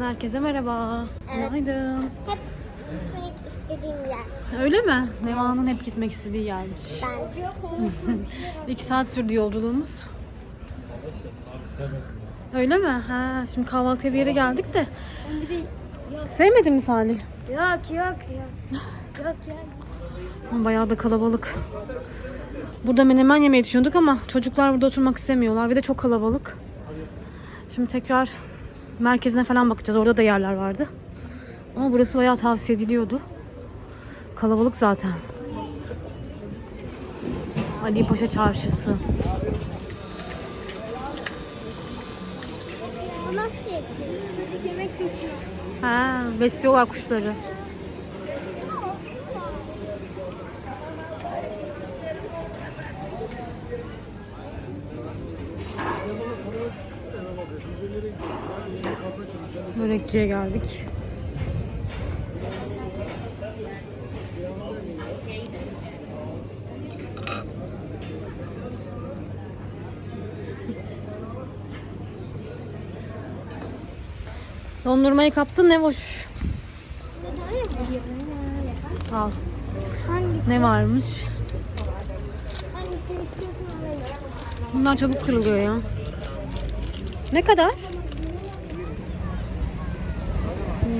Kanalından herkese merhaba. Evet. Günaydın. Hep gitmek istediğim yer. Öyle mi? Neva'nın hep gitmek istediği yermiş. Ben. İki saat sürdü yolculuğumuz. Öyle mi? Ha, şimdi kahvaltıya bir yere geldik de. Sevmedin mi Salih? yok yok yok. Yok yok. Bayağı da kalabalık. Burada menemen yemeyi düşündük ama çocuklar burada oturmak istemiyorlar. Bir de çok kalabalık. Şimdi tekrar merkezine falan bakacağız. Orada da yerler vardı. Ama burası bayağı tavsiye ediliyordu. Kalabalık zaten. Ali Paşa Çarşısı. Ha, besliyorlar kuşları. Börekçiye geldik. Dondurmayı kaptın ne boş. Al. Hangisi? Ne varmış? Hangisini istiyorsan alayım. Bunlar çabuk kırılıyor ya. Ne kadar?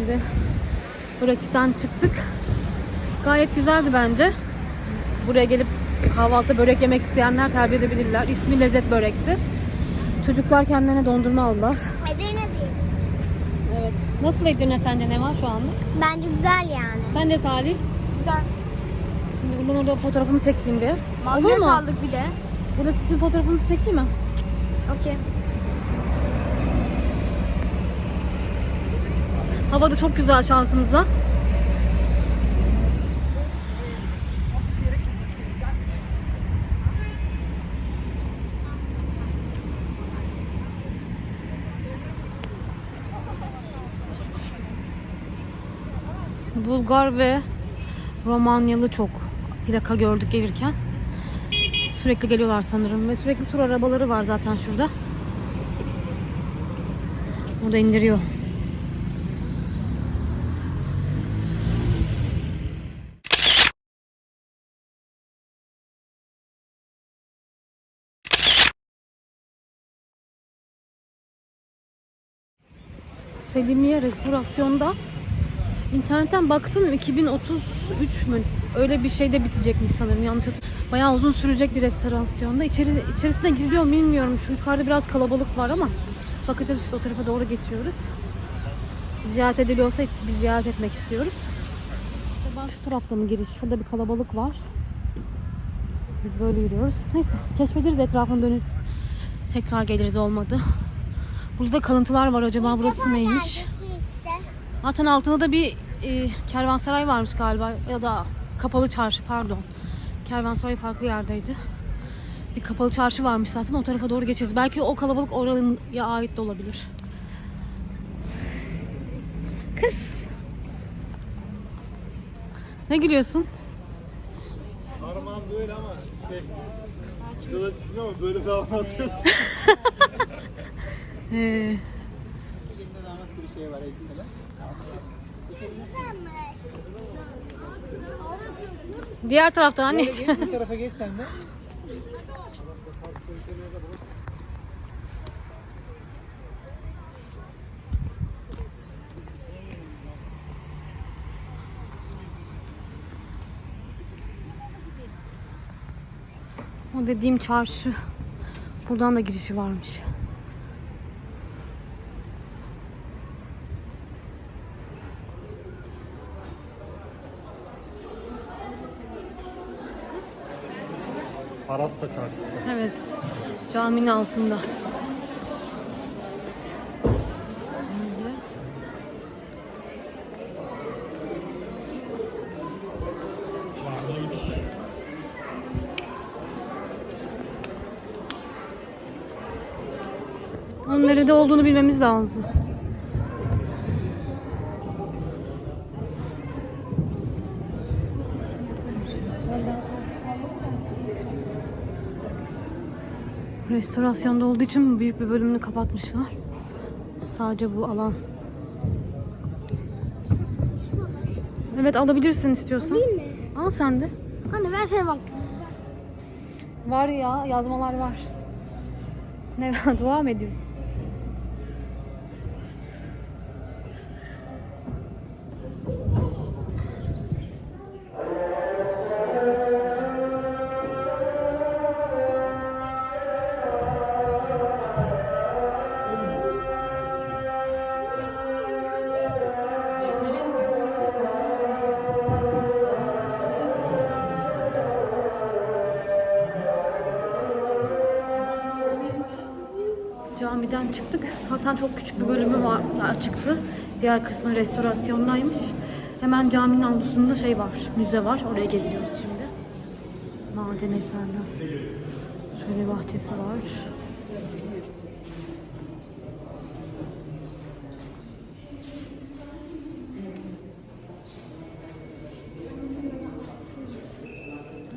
Şimdi börekten çıktık. Gayet güzeldi bence. Buraya gelip kahvaltıda börek yemek isteyenler tercih edebilirler. İsmi Lezzet Börek'ti. Çocuklar kendilerine dondurma aldılar. Edirne. Evet. Nasıl Edirne sence ne var şu anda? Bence güzel yani. Sen de Salih. Güzel. Şimdi buradan orada fotoğrafını çekeyim bir. Olur Magnet mu? aldık bir de. Burada sizin fotoğrafınızı çekeyim mi? Okey. Hava da çok güzel şansımıza. Bulgar ve Romanyalı çok plaka gördük gelirken. Sürekli geliyorlar sanırım ve sürekli tur arabaları var zaten şurada. Burada indiriyor. Selimiye restorasyonda internetten baktım 2033 mü? Öyle bir şeyde bitecekmiş sanırım yanlış hatırlamıyorum. Bayağı uzun sürecek bir restorasyonda. İçeri, içerisine giriliyor mu bilmiyorum. Şu yukarıda biraz kalabalık var ama bakacağız işte o tarafa doğru geçiyoruz. Ziyaret ediliyorsa bir ziyaret etmek istiyoruz. Acaba şu tarafta mı giriş? Şurada bir kalabalık var. Biz böyle yürüyoruz. Neyse keşfederiz etrafını dönüp tekrar geliriz olmadı. Burada kalıntılar var acaba burası neymiş? Zaten altında da bir e, kervansaray varmış galiba ya da kapalı çarşı pardon. Kervansaray farklı yerdeydi. Bir kapalı çarşı varmış zaten o tarafa doğru geçeriz. Belki o kalabalık oraya ait de olabilir. Kız. Ne gülüyorsun? Armağan böyle ama şey Yola çıkmıyor ama böyle falan atıyorsun. Ee, diğer taraftan anneciğim. bu tarafa geç sen de. O dediğim çarşı. Buradan da girişi varmış. Parasta çarşısı. Evet. Caminin altında. Onun nerede olduğunu bilmemiz lazım. restorasyonda olduğu için büyük bir bölümünü kapatmışlar. Sadece bu alan. Evet alabilirsin istiyorsan. Değil mi? Al sen de. Anne versene bak. Var ya yazmalar var. Ne dua mı ediyorsun? Diğer kısmı restorasyondaymış. Hemen caminin avlusunda şey var, müze var. Oraya geziyoruz şimdi. Maden eserler. Şöyle bahçesi var.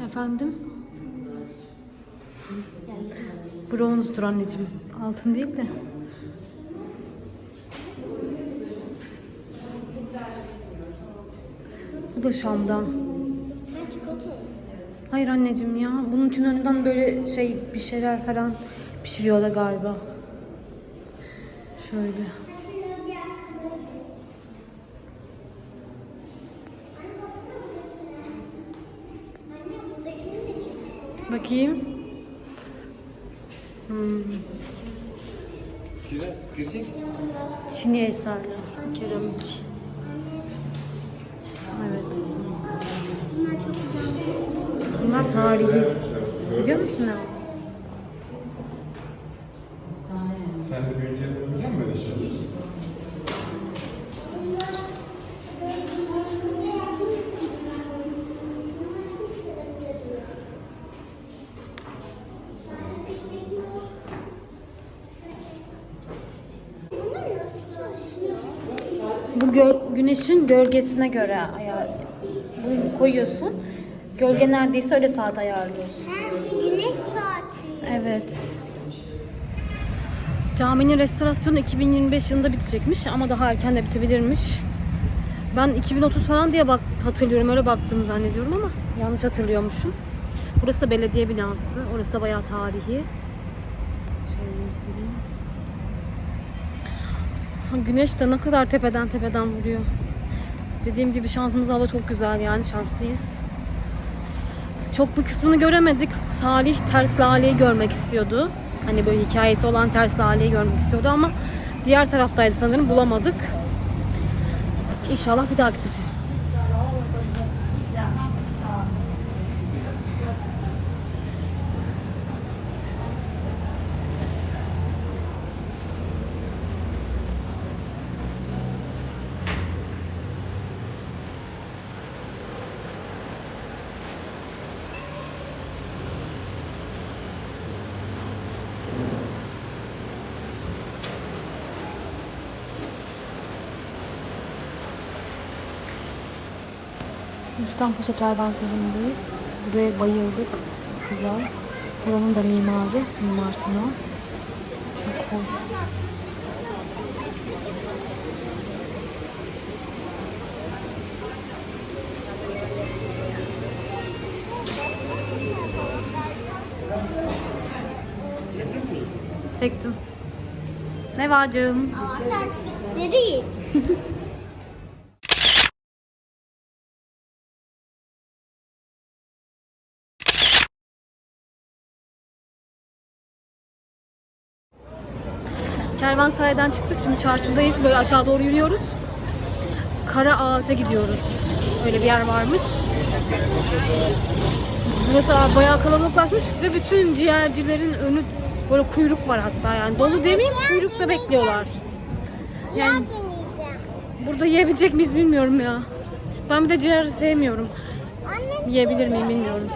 Efendim? Bronzdur anneciğim. Altın değil de. Bu da Şam'dan. Hayır anneciğim ya. Bunun için önden böyle şey bir şeyler falan pişiriyorlar galiba. Şöyle. Bakayım. Hmm. Çin'i eserler. Keramik. Bunlar tarihi. Biliyor musun ne? Sen de büyüyünce yapacak mısın böyle? Bu gö- güneşin gölgesine göre ayar. Bunu koyuyorsun. Gölge neredeyse öyle saat ayarlıyorsun. Güneş saati. Evet. Caminin restorasyonu 2025 yılında bitecekmiş ama daha erken de bitebilirmiş. Ben 2030 falan diye bak hatırlıyorum. Öyle baktım zannediyorum ama yanlış hatırlıyormuşum. Burası da belediye binası. Orası da bayağı tarihi. Şöyle göstereyim. Ha, Güneş de ne kadar tepeden tepeden vuruyor. Dediğim gibi şansımız hava çok güzel yani şanslıyız. Çok bir kısmını göremedik. Salih ters laleyi görmek istiyordu. Hani böyle hikayesi olan ters laleyi görmek istiyordu ama diğer taraftaydı sanırım bulamadık. İnşallah bir dahaki Mustafa Kervansarayı'ndayız. Buraya bayıldık. Güzel. Buranın da mimarı, Mimar Sinan. Çok hoş. Çektim. Ne var canım? Ters Kervansaray'dan çıktık. Şimdi çarşıdayız. Böyle aşağı doğru yürüyoruz. Kara Ağaç'a gidiyoruz. Öyle bir yer varmış. Burası bayağı kalabalıklaşmış ve bütün ciğercilerin önü böyle kuyruk var hatta yani. Dolu demeyeyim kuyrukta bekliyorlar. Yani burada yiyebilecek miyiz bilmiyorum ya. Ben bir de ciğer sevmiyorum. Yiyebilir miyim bilmiyorum.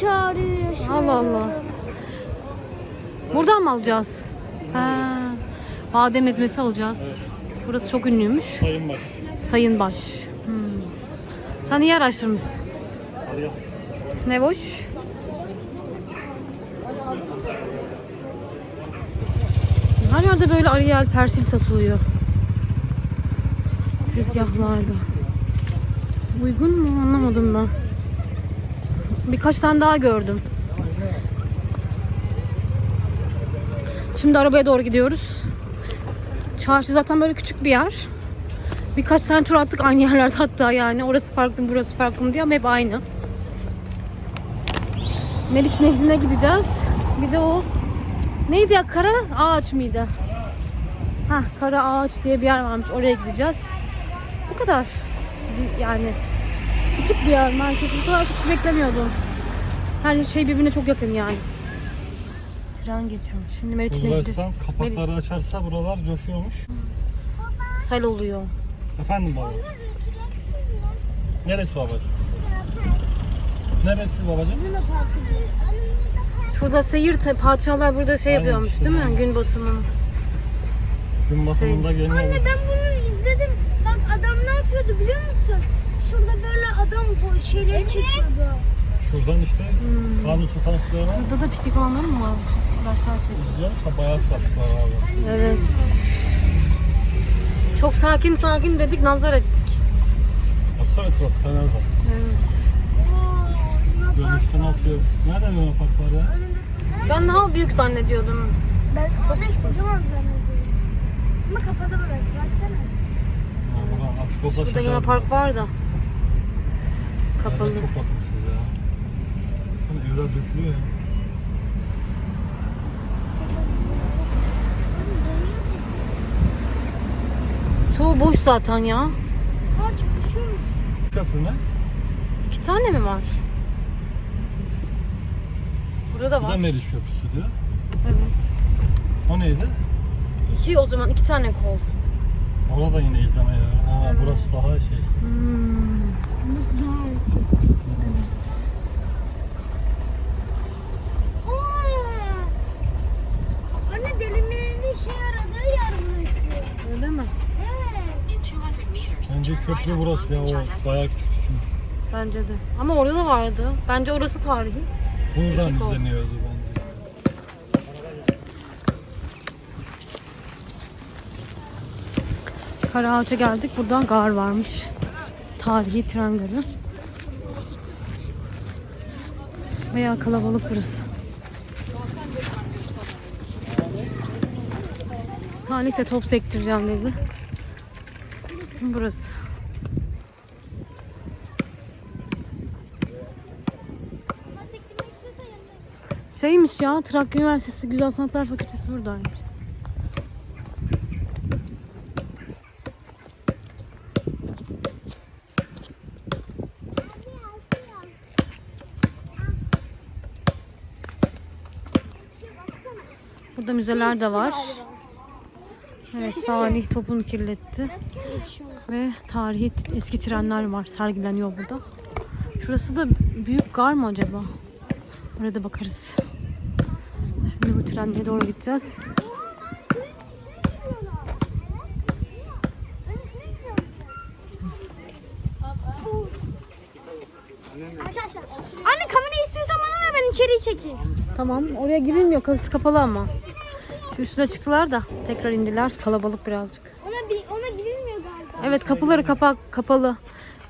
Çağırıyor. Allah Allah. Buradan mı alacağız? Ha. Badem ezmesi alacağız. Burası çok ünlüymüş. Sayın baş. Sayın Baş. Hmm. Sen iyi araştırmışsın. Ne boş? Her yerde böyle Ariel persil satılıyor. Tezgahlarda. Uygun mu anlamadım ben. Birkaç tane daha gördüm. Şimdi arabaya doğru gidiyoruz. Çarşı zaten böyle küçük bir yer. Birkaç tane tur attık aynı yerlerde hatta yani. Orası farklı mı burası farklı mı diye ama hep aynı. Meliç Nehri'ne gideceğiz. Bir de o neydi ya kara ağaç mıydı? Ha kara ağaç diye bir yer varmış. Oraya gideceğiz. Bu kadar. Yani küçük bir yer. Merkezi bu kadar küçük beklemiyordum. Her şey birbirine çok yakın yani. Tren geçiyormuş. Şimdi Nehri. Uğraşsan kapakları açarsa buralar coşuyormuş. Sel oluyor. Efendim baba. Neresi babacığım? Neresi babacığım? Şurada seyir padişahlar burada şey Aynen, yapıyormuş değil mi? yani. Gün batımı. Gün batımında geliyor. Anne ben bunu izledim. Bak adam ne yapıyordu biliyor musun? Şurada böyle adam bu şeyleri çekiyordu. Şuradan işte Hmm. Kanuni Sultan Süleyman Burada da piknik alanları mı var? Başlar çekiyor. gidiyormuş da bayağı var abi. Evet. Çok sakin sakin dedik nazar ettik. Baksana trafikten nerede? Evet. Görmüşte nasıl yok? Nerede Luna Park var ya? Ben daha büyük zannediyordum. Ben onu kocaman zannediyorum. Ama kapalı burası baksana. Ha, buradan açık olsa Burada. Luna Park var da. Kapalı. Evet, çok bakımsız ya. Sana evler dökülüyor ya. Çoğu boş zaten ya. Kar çıkışıyormuş. Köprü ne? İki tane mi var? Burada da Bu da var. Meriç Köprüsü diyor. Evet. O neydi? İki o zaman iki tane kol. Orada da yine izleme ya. Ha, burası daha şey. Hmm. Burası daha. Evet. Aa! Anne delimenin şey aradığı yer burası. Öyle mi? Evet. In 200 meters, Bence köprü burası ya. O bayağı küçük. Bence de. Ama orada da vardı. Bence orası tarihi. Buradan Küçük izleniyordu bence. Karaağaç'a geldik. Burada gar varmış. Tarihi tren garı. Bayağı kalabalık burası. Salih top sektireceğim dedi. Burası. Şeymiş ya, Trakya Üniversitesi Güzel Sanatlar Fakültesi buradaymış. Burada müzeler de var. Evet, Salih topunu kirletti. Ve tarihi eski trenler var. Sergileniyor burada. Şurası da büyük gar mı acaba? Oraya da bakarız. Şimdi bu trenlere doğru gideceğiz. Arkadaşlar. Anne kamerayı istiyorsan bana ver ben içeriği çekeyim. Tamam, oraya girilmiyor. Kapısı kapalı ama. Şu üstüne çıktılar da tekrar indiler. Kalabalık birazcık. Ona bir ona girilmiyor galiba. Evet, kapıları kapa kapalı.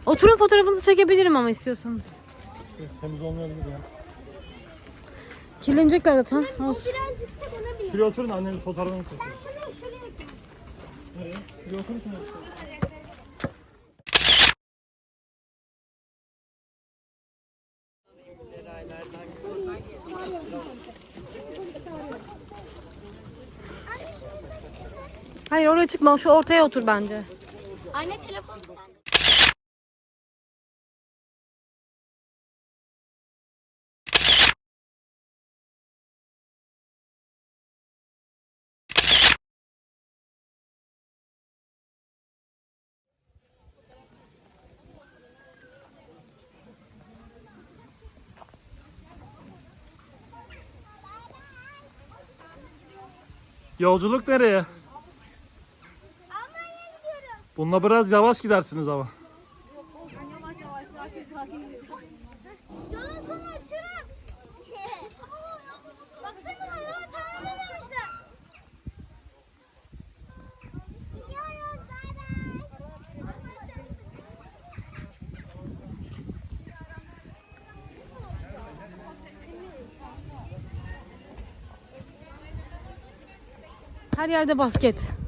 Oturun fotoğrafınızı çekebilirim ama istiyorsanız. Şey, temiz olmayabilir ya. Kirlenecekler zaten. Olsun. Biraz yüksek ona bir. Şuraya oturun anneniz fotoğrafını çekin. Şuraya şuraya yapayım. Nereye? Şuraya oturursun. Hayır oraya çıkma. Şu ortaya otur bence. Anne telefon Yolculuk nereye? Bununla biraz yavaş gidersiniz ama. Her yerde basket.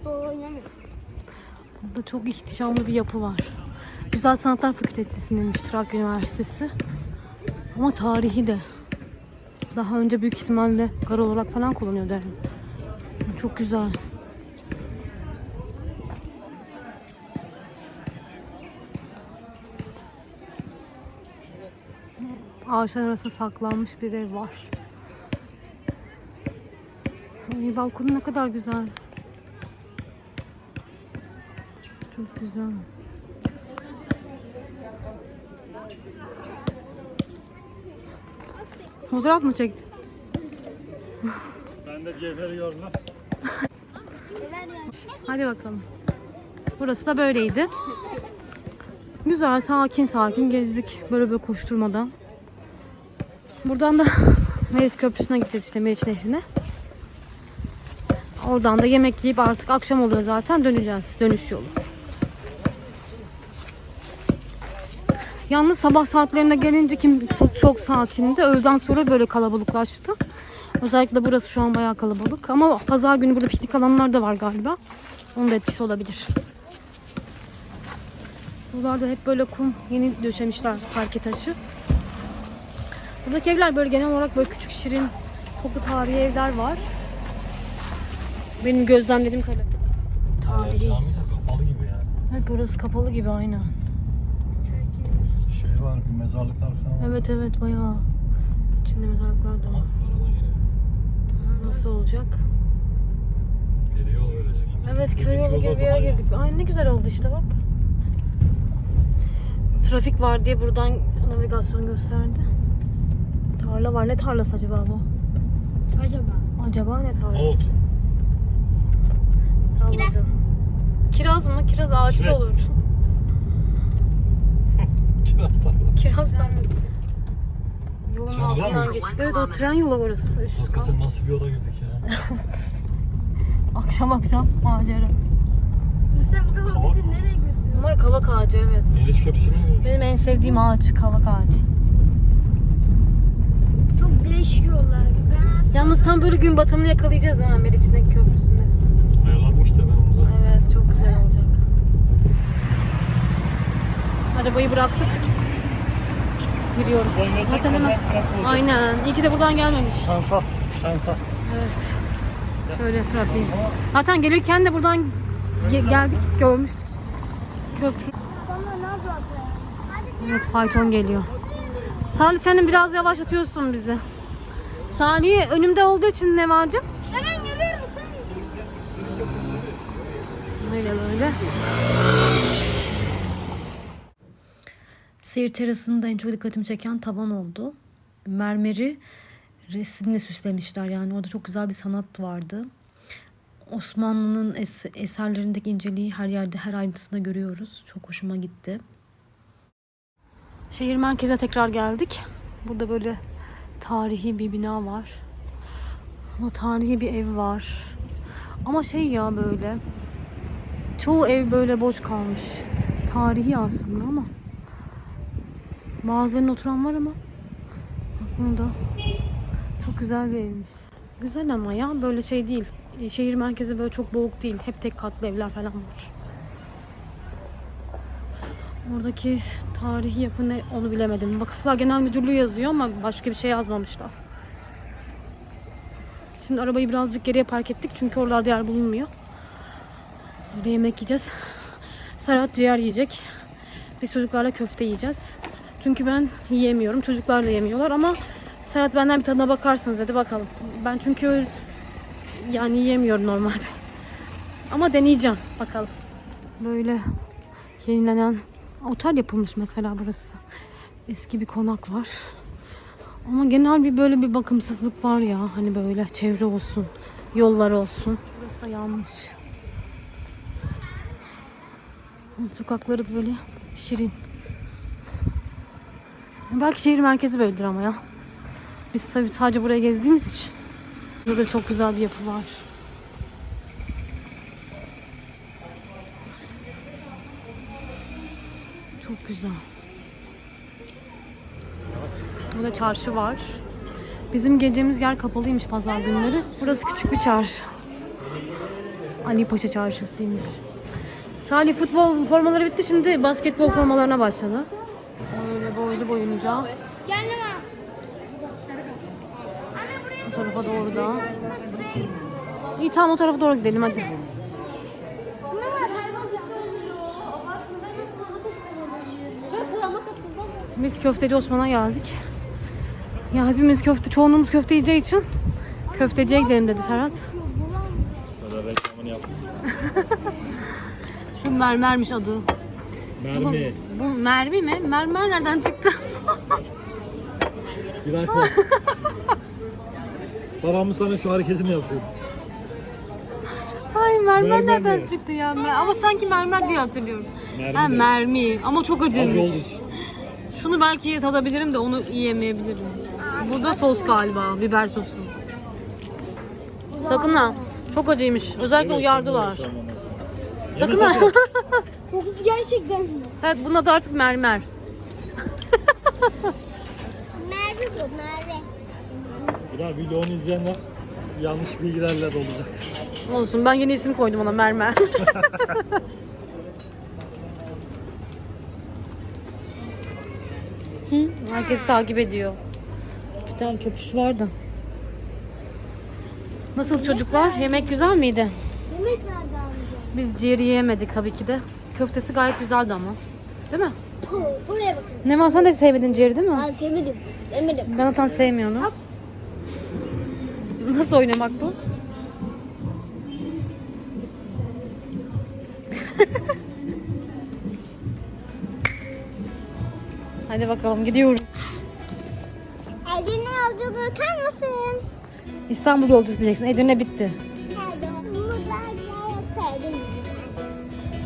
Futbol oynamıyoruz. Burada çok ihtişamlı bir yapı var. Güzel Sanatlar Fakültesi'nin Trakya Üniversitesi. Ama tarihi de. Daha önce büyük ihtimalle gar olarak falan kullanıyor derim. Çok güzel. Ağaçlar arasında saklanmış bir ev var. Ay, balkonu ne kadar güzel. Güzel. Fotoğraf mı çektin? Ben de cevheri gördüm. Hadi bakalım. Burası da böyleydi. Güzel, sakin sakin gezdik. Böyle böyle koşturmadan. Buradan da Meriç Köprüsü'ne gideceğiz işte Meriç Nehri'ne. Oradan da yemek yiyip artık akşam oluyor zaten döneceğiz. Dönüş yolu. Yalnız sabah saatlerine gelince kim çok, çok sakindi. Öğleden sonra böyle kalabalıklaştı. Özellikle burası şu an bayağı kalabalık. Ama pazar günü burada piknik alanlar da var galiba. Onun da etkisi olabilir. Buralarda hep böyle kum yeni döşemişler parke taşı. Buradaki evler böyle genel olarak böyle küçük şirin çok da tarihi evler var. Benim gözlemlediğim kadarıyla. Tarihi. Cami de kapalı gibi yani. Evet burası kapalı gibi aynen. Şey var, mezarlıklar falan var. Evet evet bayağı. İçinde mezarlıklar da var. araba geliyor. Nasıl olacak? Geri yol verecek. Evet köy yolu gibi bir yere girdik. Ay ne güzel oldu işte bak. Trafik var diye buradan navigasyon gösterdi. Tarla var. Ne tarlası acaba bu? Acaba? Acaba ne tarlası? Ot. Salladım. Kiraz. Kiraz mı? Kiraz ağacı da olur. Kiraz tarlası. Kiraz tarlası. Yolun Geçtik. Evet o tren yolu orası. Hakikaten nasıl bir yola girdik ya? Akşam akşam macera. Sen bu bizi nereye götürüyor? Bunlar kavak ağacı evet. Meriç mi gidiyoruz? Benim en sevdiğim ağaç kavak ağacı. Çok değişik yollar. Ben Yalnız tam böyle gün batımını yakalayacağız ha Meriç'in köprüsünde. Ayarladım işte ben onu zaten. Evet çok güzel olacak. Arabayı bıraktık. Gidiyoruz. Zaten hemen. Aynen. İyi ki de buradan gelmemiş. Şansa, şansa. Evet. Şöyle trafiği. Zaten gelirken de buradan ge- geldik görmüştük. Köprü. Evet fayton geliyor. Salih senin biraz yavaş atıyorsun bizi. Salih önümde olduğu için Nevacım. hemen geliyorum sen. Böyle böyle. Seyir terasında en çok dikkatimi çeken tavan oldu. Mermeri resimle süslemişler yani orada çok güzel bir sanat vardı. Osmanlı'nın es- eserlerindeki inceliği her yerde her ayrıntısında görüyoruz. Çok hoşuma gitti. Şehir merkezine tekrar geldik. Burada böyle tarihi bir bina var. Ama tarihi bir ev var. Ama şey ya böyle Çoğu ev böyle boş kalmış. Tarihi aslında ama. Bazılarının oturan var ama. Bak burada. Çok güzel bir evmiş. Güzel ama ya böyle şey değil. Şehir merkezi böyle çok boğuk değil. Hep tek katlı evler falan var. Oradaki tarihi yapı ne onu bilemedim. Vakıflar Genel Müdürlüğü yazıyor ama başka bir şey yazmamışlar. Şimdi arabayı birazcık geriye park ettik çünkü oralarda yer bulunmuyor. Böyle yemek yiyeceğiz. Serhat ciğer yiyecek. Biz çocuklarla köfte yiyeceğiz. Çünkü ben yiyemiyorum. Çocuklar da yemiyorlar ama Serhat benden bir tadına bakarsınız dedi bakalım. Ben çünkü yani yiyemiyorum normalde. Ama deneyeceğim bakalım. Böyle yenilenen otel yapılmış mesela burası. Eski bir konak var. Ama genel bir böyle bir bakımsızlık var ya. Hani böyle çevre olsun, yollar olsun. Burası da yanmış. Sokakları böyle şirin. Belki şehir merkezi böyledir ama ya. Biz tabii sadece buraya gezdiğimiz için. Burada çok güzel bir yapı var. Çok güzel. Burada çarşı var. Bizim geleceğimiz yer kapalıymış pazar günleri. Burası küçük bir çarşı. Ali Paşa çarşısıymış. Salih futbol formaları bitti şimdi basketbol formalarına başladı. Boyunca Gelme. o tarafa doğru da. İyi tamam o tarafa doğru gidelim hadi. Biz köfteci Osman'a geldik. Ya hepimiz köfte, çoğunluğumuz köfte yiyeceği için köfteciye gidelim dedi Serhat. Reklamını yaptım. Şu mermermiş adı. Mermi. Bu mermi mi? Mermer nereden çıktı? Bir dakika. Babamız sana şu hareketini yapıyor. Ay mermer Mermer nereden mi? çıktı ya? Ama sanki mermer diye hatırlıyorum. Mermi Ha de. mermi ama çok Acı acıymış. Şunu belki tadabilirim de onu yiyemeyebilirim. Bu da sos galiba, biber sosu. Sakın ha. Çok acıymış. Özellikle uyardılar. Sakın ha. Kokusu gerçekten. Serhat bunun adı artık mermer. Merve bu Merve. Bir daha videonu izleyenler yanlış bilgilerle dolacak. Olsun ben yeni isim koydum ona mermer. Hı, Herkes takip ediyor. Bir tane köpüş vardı. Nasıl çocuklar? Yemek güzel miydi? Yemek nerede? Biz ciğeri yiyemedik tabii ki de. Köftesi gayet güzeldi ama. Değil mi? Puh, Buraya bakın. Neman sen de sevmedin ciğeri değil mi? Ben sevmedim. Sevmedim. Ben zaten sevmiyorum. Nasıl oynamak bu? Hadi bakalım gidiyoruz. Edirne yolculuğu bakar mısın? İstanbul yolculuğu diyeceksin. Edirne bitti.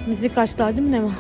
Müzik kaçlar değil mi Neman?